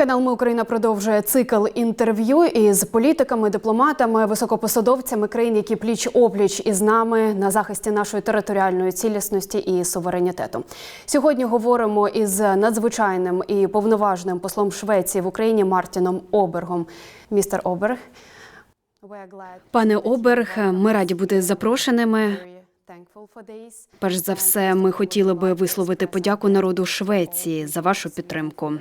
Канал Ми Україна продовжує цикл інтерв'ю із політиками, дипломатами, високопосадовцями країн, які пліч опліч із нами на захисті нашої територіальної цілісності і суверенітету. Сьогодні говоримо із надзвичайним і повноважним послом Швеції в Україні Мартіном Обергом. Містер Оберг, Пане Оберг, ми раді бути запрошеними. Перш за все, ми хотіли би висловити подяку народу Швеції за вашу підтримку.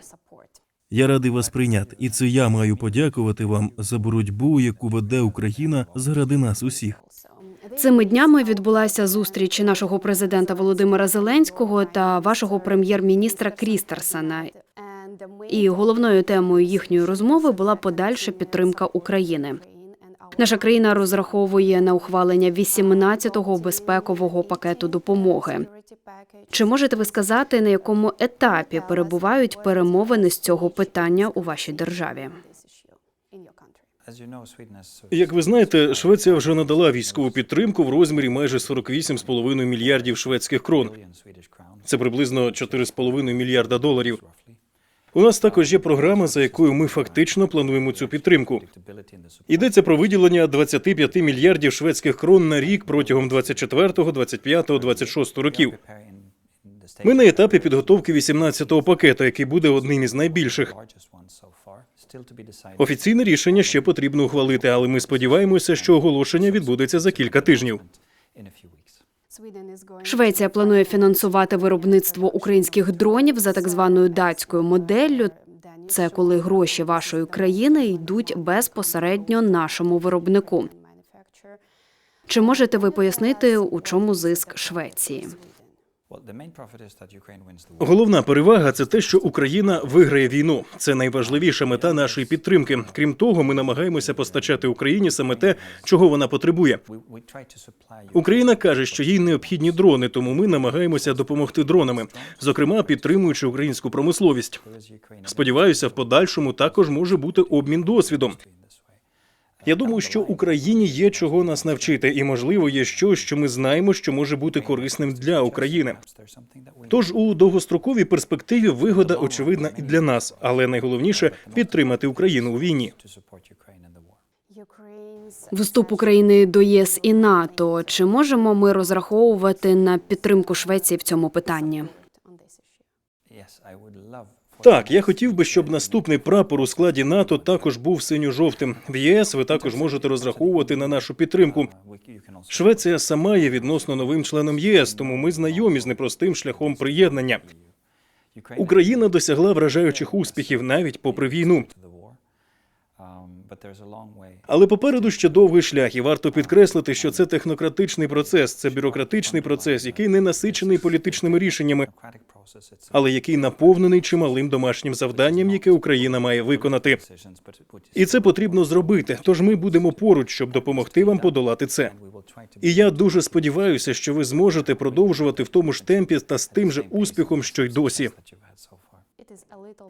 Я радий вас прийняти, і це я маю подякувати вам за боротьбу, яку веде Україна заради нас усіх. Цими днями відбулася зустріч нашого президента Володимира Зеленського та вашого прем'єр-міністра Крістерсена. І головною темою їхньої розмови була подальша підтримка України. Наша країна розраховує на ухвалення 18-го безпекового пакету допомоги. Чи можете ви сказати, на якому етапі перебувають перемовини з цього питання у вашій державі? Як ви знаєте, Швеція вже надала військову підтримку в розмірі майже 48,5 мільярдів шведських крон. Це приблизно 4,5 мільярда доларів. У нас також є програма, за якою ми фактично плануємо цю підтримку. Йдеться про виділення 25 мільярдів шведських крон на рік протягом 24, 25, 26 років. Ми на етапі підготовки 18-го пакету, який буде одним із найбільших. Офіційне рішення ще потрібно ухвалити, але ми сподіваємося, що оголошення відбудеться за кілька тижнів. Швеція планує фінансувати виробництво українських дронів за так званою датською моделлю. Це коли гроші вашої країни йдуть безпосередньо нашому виробнику. Чи можете ви пояснити, у чому зиск Швеції? Головна перевага це те, що Україна виграє війну. Це найважливіша мета нашої підтримки. Крім того, ми намагаємося постачати Україні саме те, чого вона потребує. Україна каже, що їй необхідні дрони, тому ми намагаємося допомогти дронами, зокрема підтримуючи українську промисловість. Сподіваюся, в подальшому також може бути обмін досвідом. Я думаю, що Україні є чого нас навчити, і можливо є щось, що ми знаємо, що може бути корисним для України. Тож у довгостроковій перспективі вигода очевидна і для нас, але найголовніше підтримати Україну у війні. Вступ України до ЄС і НАТО. Чи можемо ми розраховувати на підтримку Швеції в цьому питанні? Так, я хотів би, щоб наступний прапор у складі НАТО також був синьо-жовтим. В ЄС ви також можете розраховувати на нашу підтримку. Швеція сама є відносно новим членом ЄС, тому ми знайомі з непростим шляхом приєднання. Україна досягла вражаючих успіхів навіть попри війну. Але попереду ще довгий шлях, і варто підкреслити, що це технократичний процес, це бюрократичний процес, який не насичений політичними рішеннями, але який наповнений чималим домашнім завданням, яке Україна має виконати. І це потрібно зробити. Тож ми будемо поруч, щоб допомогти вам подолати це. І я дуже сподіваюся, що ви зможете продовжувати в тому ж темпі та з тим же успіхом, що й досі.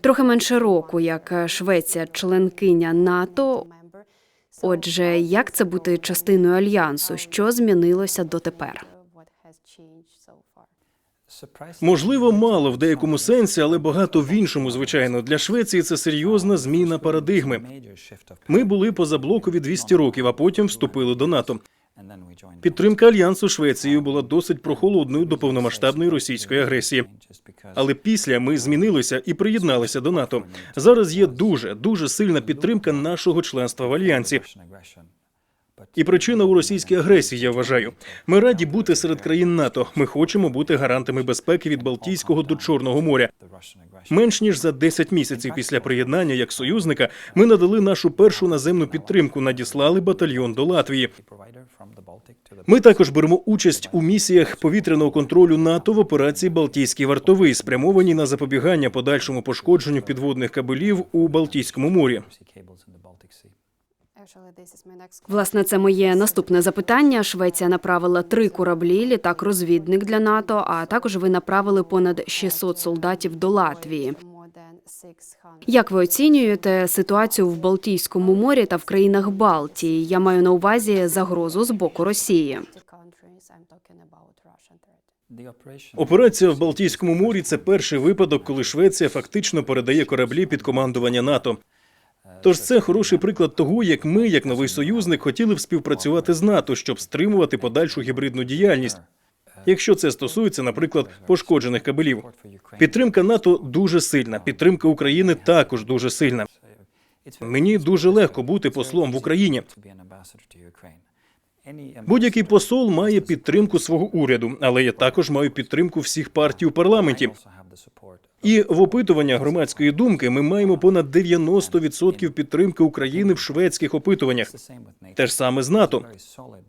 Трохи менше року, як Швеція, членкиня НАТО. Отже, як це бути частиною альянсу? Що змінилося дотепер? Можливо, мало в деякому сенсі, але багато в іншому. Звичайно, для Швеції це серйозна зміна парадигми. Ми були позаблокові 200 років, а потім вступили до НАТО. Підтримка альянсу Швецією була досить прохолодною до повномасштабної російської агресії. Але після ми змінилися і приєдналися до НАТО. Зараз є дуже дуже сильна підтримка нашого членства в альянсі. І причина у російській агресії, я вважаю. Ми раді бути серед країн НАТО. Ми хочемо бути гарантами безпеки від Балтійського до Чорного моря. Менш ніж за 10 місяців після приєднання як союзника ми надали нашу першу наземну підтримку, надіслали батальйон до Латвії. Ми також беремо участь у місіях повітряного контролю НАТО в операції Балтійський вартовий, спрямованій на запобігання подальшому пошкодженню підводних кабелів у Балтійському морі. Власне, це моє наступне запитання. Швеція направила три кораблі, літак-розвідник для НАТО. А також ви направили понад 600 солдатів до Латвії. Як ви оцінюєте ситуацію в Балтійському морі та в країнах Балтії? Я маю на увазі загрозу з боку Росії. Операція в Балтійському морі це перший випадок, коли Швеція фактично передає кораблі під командування НАТО. Тож це хороший приклад того, як ми, як новий союзник, хотіли б співпрацювати з НАТО, щоб стримувати подальшу гібридну діяльність. Якщо це стосується, наприклад, пошкоджених кабелів, підтримка НАТО дуже сильна. Підтримка України також дуже сильна. Мені дуже легко бути послом в Україні. Будь-який посол має підтримку свого уряду, але я також маю підтримку всіх партій у парламенті. І в опитуваннях громадської думки ми маємо понад 90% підтримки України в шведських опитуваннях. Те ж саме з НАТО.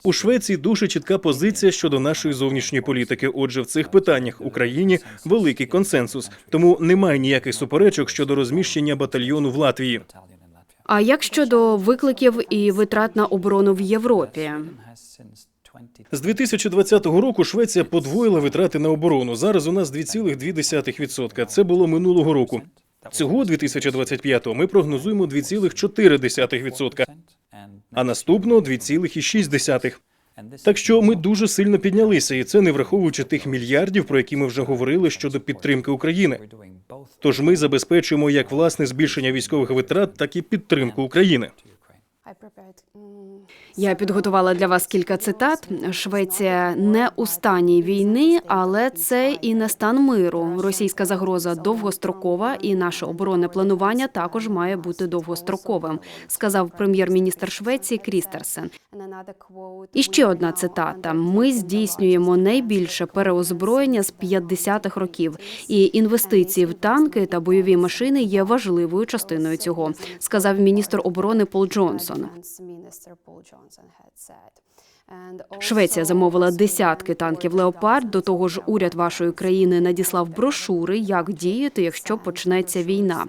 У Швеції дуже чітка позиція щодо нашої зовнішньої політики. Отже, в цих питаннях Україні великий консенсус, тому немає ніяких суперечок щодо розміщення батальйону в Латвії. А як щодо викликів і витрат на оборону в Європі? З 2020 року Швеція подвоїла витрати на оборону. Зараз у нас 2,2%. Це було минулого року. Цього 2025-го ми прогнозуємо 2,4%, а наступного 2,6%. Так що ми дуже сильно піднялися, і це не враховуючи тих мільярдів, про які ми вже говорили щодо підтримки України. Тож ми забезпечуємо як власне збільшення військових витрат, так і підтримку України. Я підготувала для вас кілька цитат. Швеція не у стані війни, але це і не стан миру. Російська загроза довгострокова, і наше оборонне планування також має бути довгостроковим, сказав прем'єр-міністр Швеції Крістерсен. І ще одна цитата: ми здійснюємо найбільше переозброєння з 50-х років, і інвестиції в танки та бойові машини є важливою частиною цього, сказав міністр оборони Пол Джонсон. Швеція замовила десятки танків Леопард. До того ж, уряд вашої країни надіслав брошури, як діяти, якщо почнеться війна.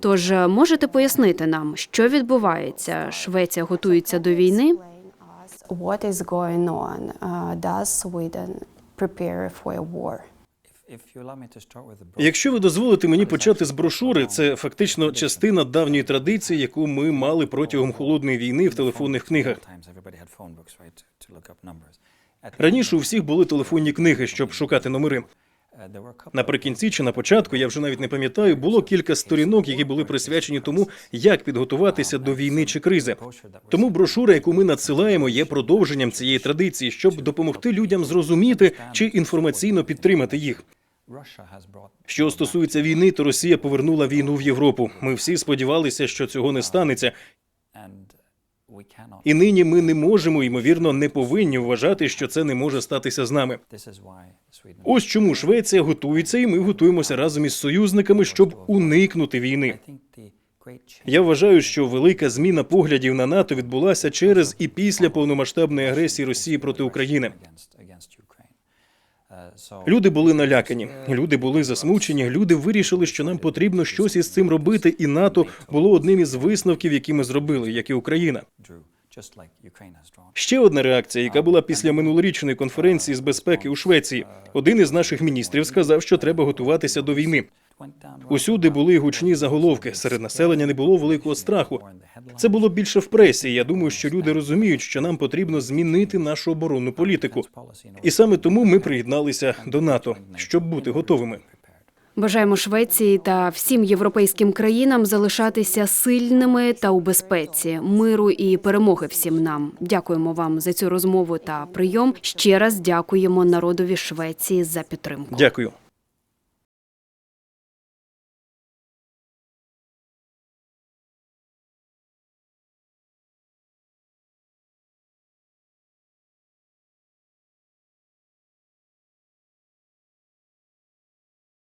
Тож можете пояснити нам, що відбувається? Швеція готується до війни. What is going on? Uh, does Sweden prepare for a war? Якщо ви дозволите мені почати з брошури, це фактично частина давньої традиції, яку ми мали протягом холодної війни в телефонних книгах. Раніше у всіх були телефонні книги, щоб шукати номери. Наприкінці чи на початку, я вже навіть не пам'ятаю, було кілька сторінок, які були присвячені тому, як підготуватися до війни чи кризи. Тому брошура, яку ми надсилаємо, є продовженням цієї традиції, щоб допомогти людям зрозуміти чи інформаційно підтримати їх. Що стосується війни, то Росія повернула війну в Європу. Ми всі сподівалися, що цього не станеться. І нині ми не можемо, ймовірно, не повинні вважати, що це не може статися з нами. Ось чому Швеція готується, і ми готуємося разом із союзниками, щоб уникнути війни. Я вважаю, що велика зміна поглядів на НАТО відбулася через і після повномасштабної агресії Росії проти України. Люди були налякані, люди були засмучені. Люди вирішили, що нам потрібно щось із цим робити, і НАТО було одним із висновків, які ми зробили, як і Україна. Ще одна реакція, яка була після минулорічної конференції з безпеки у Швеції. Один із наших міністрів сказав, що треба готуватися до війни. Усюди були гучні заголовки. Серед населення не було великого страху. Це було більше в пресі. Я думаю, що люди розуміють, що нам потрібно змінити нашу оборонну політику. І саме тому ми приєдналися до НАТО, щоб бути готовими. Бажаємо Швеції та всім європейським країнам залишатися сильними та у безпеці, миру і перемоги всім нам. Дякуємо вам за цю розмову та прийом. Ще раз дякуємо народові Швеції за підтримку. Дякую.